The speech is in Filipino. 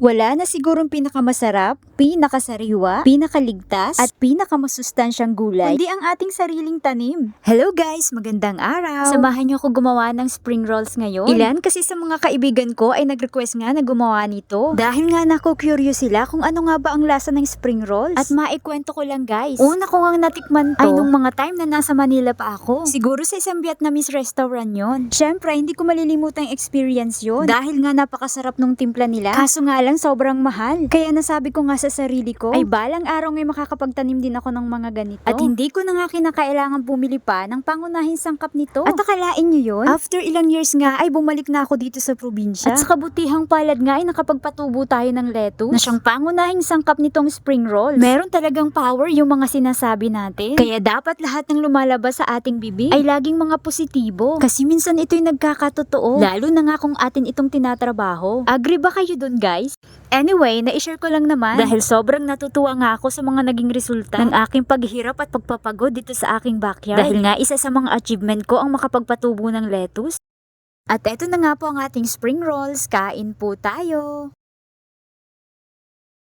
Wala na sigurong pinakamasarap, pinakasariwa, pinakaligtas, at pinakamasustansyang gulay, kundi ang ating sariling tanim. Hello guys! Magandang araw! Samahan niyo ako gumawa ng spring rolls ngayon. Ilan kasi sa mga kaibigan ko ay nag-request nga na gumawa nito. Dahil nga nako curious sila kung ano nga ba ang lasa ng spring rolls. At maikwento ko lang guys. Una ko nga natikman to ay nung mga time na nasa Manila pa ako. Siguro sa isang Vietnamese restaurant yon. Syempre, hindi ko malilimutan experience yon. Dahil nga napakasarap nung timpla nila. Kaso nga lang sobrang mahal. Kaya nasabi ko nga sa sarili ko, ay balang araw ngay makakapagtanim din ako ng mga ganito. At hindi ko na nga kinakailangan bumili pa ng pangunahing sangkap nito. At akalain nyo yun? After ilang years nga ay bumalik na ako dito sa probinsya. At sa kabutihang palad nga ay nakapagpatubo tayo ng lettuce na siyang pangunahing sangkap nitong spring rolls. Meron talagang power yung mga sinasabi natin. Kaya dapat lahat ng lumalabas sa ating bibig ay laging mga positibo. Kasi minsan ito'y nagkakatotoo. Lalo na nga kung atin itong tinatrabaho. Agree ba kayo dun guys? Anyway, na-share ko lang naman dahil sobrang natutuwa nga ako sa mga naging resulta ng aking paghirap at pagpapagod dito sa aking backyard. Dahil nga isa sa mga achievement ko ang makapagpatubo ng lettuce. At eto na nga po ang ating spring rolls. Kain po tayo!